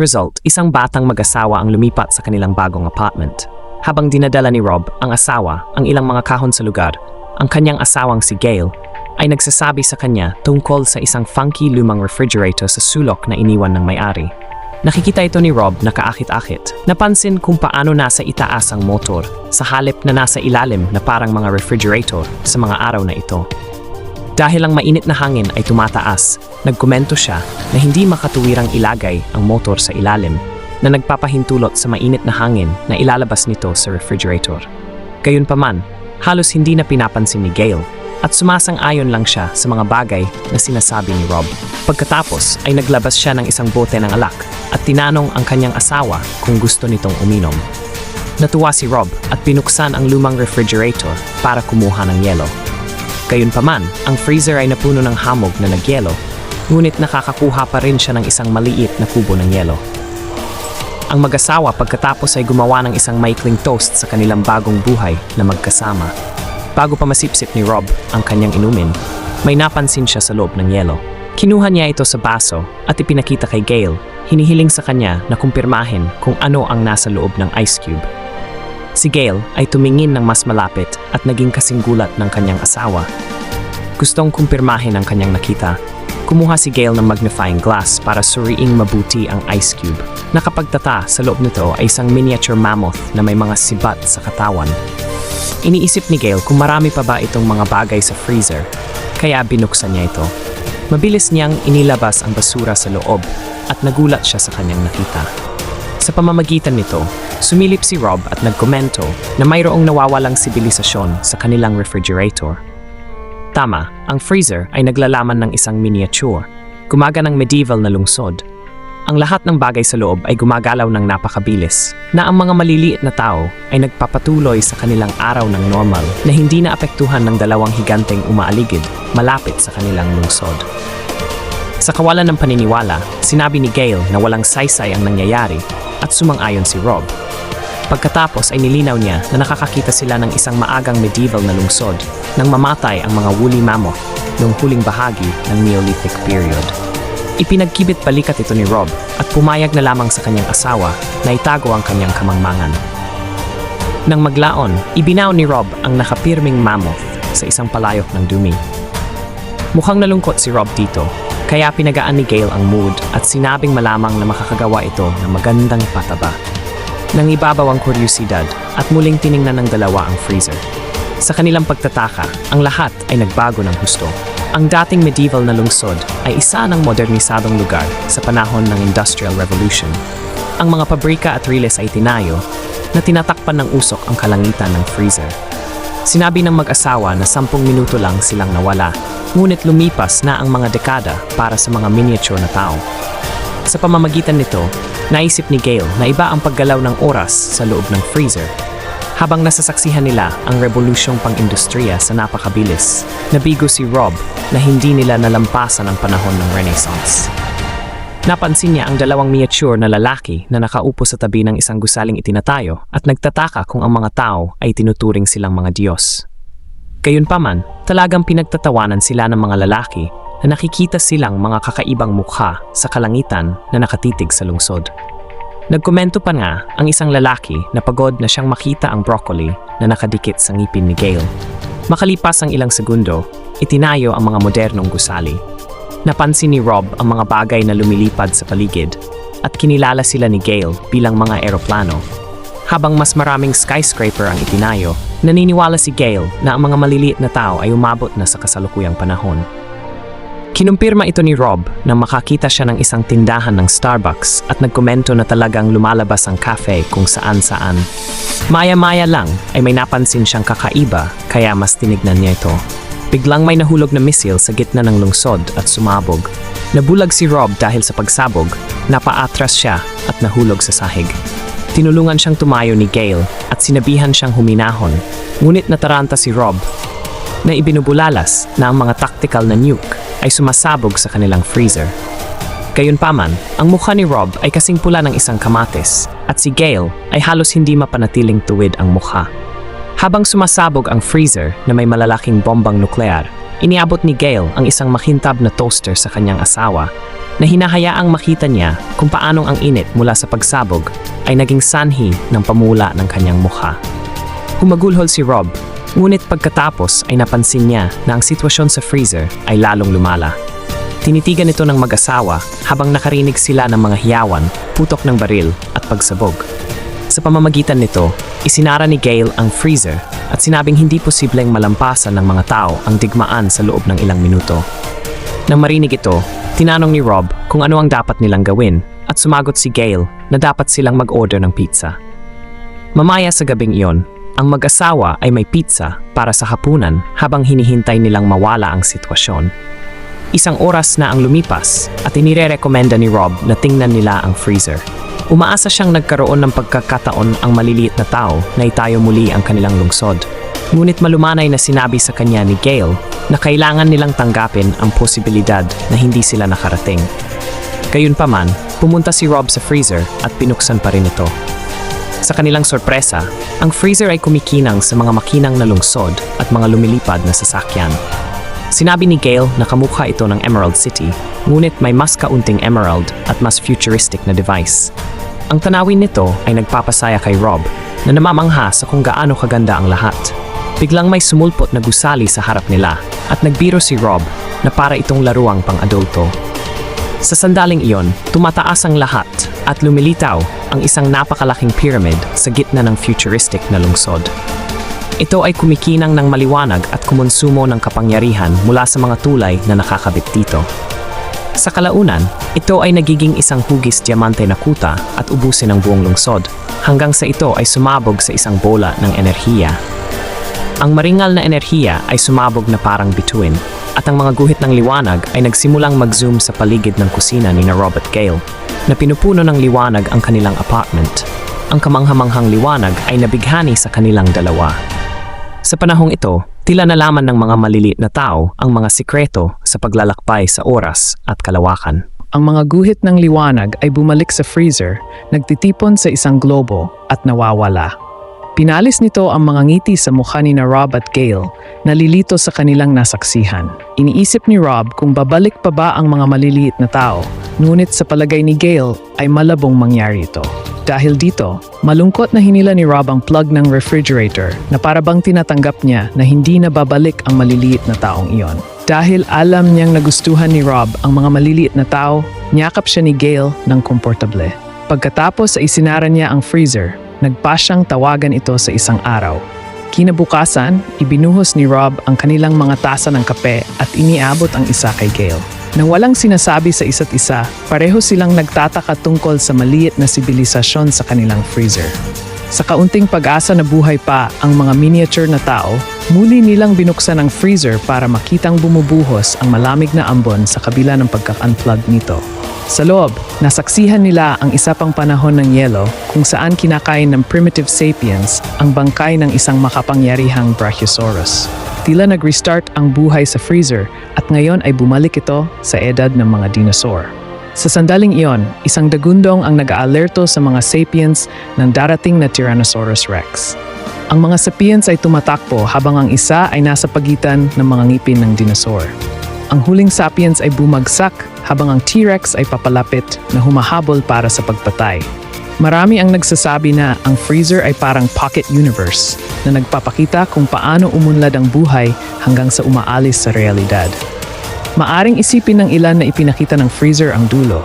Result, isang batang mag-asawa ang lumipat sa kanilang bagong apartment. Habang dinadala ni Rob, ang asawa, ang ilang mga kahon sa lugar, ang kanyang asawang si Gail, ay nagsasabi sa kanya tungkol sa isang funky lumang refrigerator sa sulok na iniwan ng may-ari. Nakikita ito ni Rob na kaakit-akit. Napansin kung paano nasa itaas ang motor, sa halip na nasa ilalim na parang mga refrigerator sa mga araw na ito. Dahil ang mainit na hangin ay tumataas, nagkomento siya na hindi makatuwirang ilagay ang motor sa ilalim na nagpapahintulot sa mainit na hangin na ilalabas nito sa refrigerator. Gayunpaman, halos hindi na pinapansin ni Gail at sumasang-ayon lang siya sa mga bagay na sinasabi ni Rob. Pagkatapos ay naglabas siya ng isang bote ng alak at tinanong ang kanyang asawa kung gusto nitong uminom. Natuwa si Rob at pinuksan ang lumang refrigerator para kumuha ng yelo. Gayunpaman, ang freezer ay napuno ng hamog na nagyelo, ngunit nakakakuha pa rin siya ng isang maliit na kubo ng yelo. Ang mag-asawa pagkatapos ay gumawa ng isang maikling toast sa kanilang bagong buhay na magkasama. Bago pa masipsip ni Rob ang kanyang inumin, may napansin siya sa loob ng yelo. Kinuha niya ito sa baso at ipinakita kay Gail, hinihiling sa kanya na kumpirmahin kung ano ang nasa loob ng ice cube. Si Gail ay tumingin ng mas malapit at naging kasing gulat ng kanyang asawa. Gustong kumpirmahin ang kanyang nakita. Kumuha si Gail ng magnifying glass para suriing mabuti ang ice cube. Nakapagtata sa loob nito ay isang miniature mammoth na may mga sibat sa katawan. Iniisip ni Gail kung marami pa ba itong mga bagay sa freezer, kaya binuksan niya ito. Mabilis niyang inilabas ang basura sa loob at nagulat siya sa kanyang nakita. Sa pamamagitan nito, sumilip si Rob at nagkomento na mayroong nawawalang sibilisasyon sa kanilang refrigerator. Tama, ang freezer ay naglalaman ng isang miniature, gumaganang medieval na lungsod. Ang lahat ng bagay sa loob ay gumagalaw ng napakabilis, na ang mga maliliit na tao ay nagpapatuloy sa kanilang araw ng normal na hindi naapektuhan ng dalawang higanteng umaaligid malapit sa kanilang lungsod. Sa kawalan ng paniniwala, sinabi ni Gail na walang saysay ang nangyayari at sumang-ayon si Rob. Pagkatapos ay nilinaw niya na nakakakita sila ng isang maagang medieval na lungsod nang mamatay ang mga woolly mammoth noong huling bahagi ng Neolithic period. Ipinagkibit balikat ito ni Rob at pumayag na lamang sa kanyang asawa na itago ang kanyang kamangmangan. Nang maglaon, ibinaw ni Rob ang nakapirming mammoth sa isang palayok ng dumi. Mukhang nalungkot si Rob dito, kaya pinagaan ni Gail ang mood at sinabing malamang na makakagawa ito ng magandang pataba. Nang ibabaw ang kuryosidad at muling tiningnan ng dalawa ang freezer. Sa kanilang pagtataka, ang lahat ay nagbago ng husto. Ang dating medieval na lungsod ay isa ng modernisadong lugar sa panahon ng Industrial Revolution. Ang mga pabrika at riles ay tinayo na tinatakpan ng usok ang kalangitan ng freezer. Sinabi ng mag-asawa na sampung minuto lang silang nawala, ngunit lumipas na ang mga dekada para sa mga miniature na tao. Sa pamamagitan nito, naisip ni Gail na iba ang paggalaw ng oras sa loob ng freezer. Habang nasasaksihan nila ang revolusyong pang-industriya sa napakabilis, nabigo si Rob na hindi nila nalampasan ang panahon ng Renaissance. Napansin niya ang dalawang miniature na lalaki na nakaupo sa tabi ng isang gusaling itinatayo at nagtataka kung ang mga tao ay tinuturing silang mga Diyos. Gayunpaman, talagang pinagtatawanan sila ng mga lalaki na nakikita silang mga kakaibang mukha sa kalangitan na nakatitig sa lungsod. Nagkomento pa nga ang isang lalaki na pagod na siyang makita ang broccoli na nakadikit sa ngipin ni Gail. Makalipas ang ilang segundo, itinayo ang mga modernong gusali. Napansin ni Rob ang mga bagay na lumilipad sa paligid at kinilala sila ni Gail bilang mga eroplano. Habang mas maraming skyscraper ang itinayo, naniniwala si Gail na ang mga maliliit na tao ay umabot na sa kasalukuyang panahon. Kinumpirma ito ni Rob nang makakita siya ng isang tindahan ng Starbucks at nagkomento na talagang lumalabas ang cafe kung saan-saan. Maya-maya lang ay may napansin siyang kakaiba kaya mas tinignan niya ito. Biglang may nahulog na missile sa gitna ng lungsod at sumabog. Nabulag si Rob dahil sa pagsabog, napaatras siya at nahulog sa sahig. Tinulungan siyang tumayo ni Gail at sinabihan siyang huminahon, ngunit nataranta si Rob na ibinubulalas na ang mga tactical na nuke ay sumasabog sa kanilang freezer. Gayunpaman, ang mukha ni Rob ay kasing pula ng isang kamatis at si Gail ay halos hindi mapanatiling tuwid ang mukha. Habang sumasabog ang freezer na may malalaking bombang nuklear, iniabot ni Gail ang isang makintab na toaster sa kanyang asawa na hinahayaang makita niya kung paanong ang init mula sa pagsabog ay naging sanhi ng pamula ng kanyang mukha. Humagulhol si Rob, ngunit pagkatapos ay napansin niya na ang sitwasyon sa freezer ay lalong lumala. Tinitigan ito ng mag-asawa habang nakarinig sila ng mga hiyawan, putok ng baril at pagsabog. Sa pamamagitan nito, isinara ni Gail ang freezer at sinabing hindi posibleng malampasan ng mga tao ang digmaan sa loob ng ilang minuto. Nang marinig ito, tinanong ni Rob kung ano ang dapat nilang gawin at sumagot si Gail na dapat silang mag-order ng pizza. Mamaya sa gabing iyon, ang mag-asawa ay may pizza para sa hapunan habang hinihintay nilang mawala ang sitwasyon. Isang oras na ang lumipas at inirerekomenda ni Rob na tingnan nila ang freezer. Umaasa siyang nagkaroon ng pagkakataon ang maliliit na tao na itayo muli ang kanilang lungsod. Ngunit malumanay na sinabi sa kanya ni Gail na kailangan nilang tanggapin ang posibilidad na hindi sila nakarating. Gayunpaman, pumunta si Rob sa freezer at pinuksan pa rin ito. Sa kanilang sorpresa, ang freezer ay kumikinang sa mga makinang na lungsod at mga lumilipad na sasakyan. Sinabi ni Gail na kamukha ito ng Emerald City, ngunit may mas kaunting emerald at mas futuristic na device. Ang tanawin nito ay nagpapasaya kay Rob na namamangha sa kung gaano kaganda ang lahat. Biglang may sumulpot na gusali sa harap nila at nagbiro si Rob na para itong laruang pang-adulto. Sa sandaling iyon, tumataas ang lahat at lumilitaw ang isang napakalaking pyramid sa gitna ng futuristic na lungsod. Ito ay kumikinang ng maliwanag at kumonsumo ng kapangyarihan mula sa mga tulay na nakakabit dito. Sa kalaunan, ito ay nagiging isang hugis diamante na kuta at ubusin ng buong lungsod hanggang sa ito ay sumabog sa isang bola ng enerhiya. Ang maringal na enerhiya ay sumabog na parang bituin at ang mga guhit ng liwanag ay nagsimulang mag-zoom sa paligid ng kusina ni na Robert Gale na pinupuno ng liwanag ang kanilang apartment. Ang kamanghamanghang liwanag ay nabighani sa kanilang dalawa. Sa panahong ito, tila nalaman ng mga maliliit na tao ang mga sikreto sa paglalakbay sa oras at kalawakan. Ang mga guhit ng liwanag ay bumalik sa freezer, nagtitipon sa isang globo at nawawala. Pinalis nito ang mga ngiti sa mukha ni na Rob at Gail, nalilito sa kanilang nasaksihan. Iniisip ni Rob kung babalik pa ba ang mga maliliit na tao, ngunit sa palagay ni Gail ay malabong mangyari ito. Dahil dito, malungkot na hinila ni Rob ang plug ng refrigerator na para bang tinatanggap niya na hindi na babalik ang maliliit na taong iyon. Dahil alam niyang nagustuhan ni Rob ang mga maliliit na tao, niyakap siya ni Gail ng komportable. Pagkatapos ay isinara niya ang freezer, nagpa siyang tawagan ito sa isang araw. Kinabukasan, ibinuhos ni Rob ang kanilang mga tasa ng kape at iniabot ang isa kay Gail. Nang walang sinasabi sa isa't isa, pareho silang nagtataka tungkol sa maliit na sibilisasyon sa kanilang freezer. Sa kaunting pag-asa na buhay pa ang mga miniature na tao, muli nilang binuksan ang freezer para makitang bumubuhos ang malamig na ambon sa kabila ng pagka-unplug nito. Sa loob, nasaksihan nila ang isa pang panahon ng yelo kung saan kinakain ng primitive sapiens ang bangkay ng isang makapangyarihang Brachiosaurus. Tila nag-restart ang buhay sa freezer at ngayon ay bumalik ito sa edad ng mga dinosaur. Sa sandaling iyon, isang dagundong ang nag-aalerto sa mga sapiens ng darating na Tyrannosaurus Rex. Ang mga sapiens ay tumatakbo habang ang isa ay nasa pagitan ng mga ngipin ng dinosaur. Ang huling sapiens ay bumagsak habang ang T-Rex ay papalapit na humahabol para sa pagpatay. Marami ang nagsasabi na ang freezer ay parang pocket universe na nagpapakita kung paano umunlad ang buhay hanggang sa umaalis sa realidad. Maaring isipin ng ilan na ipinakita ng freezer ang dulo,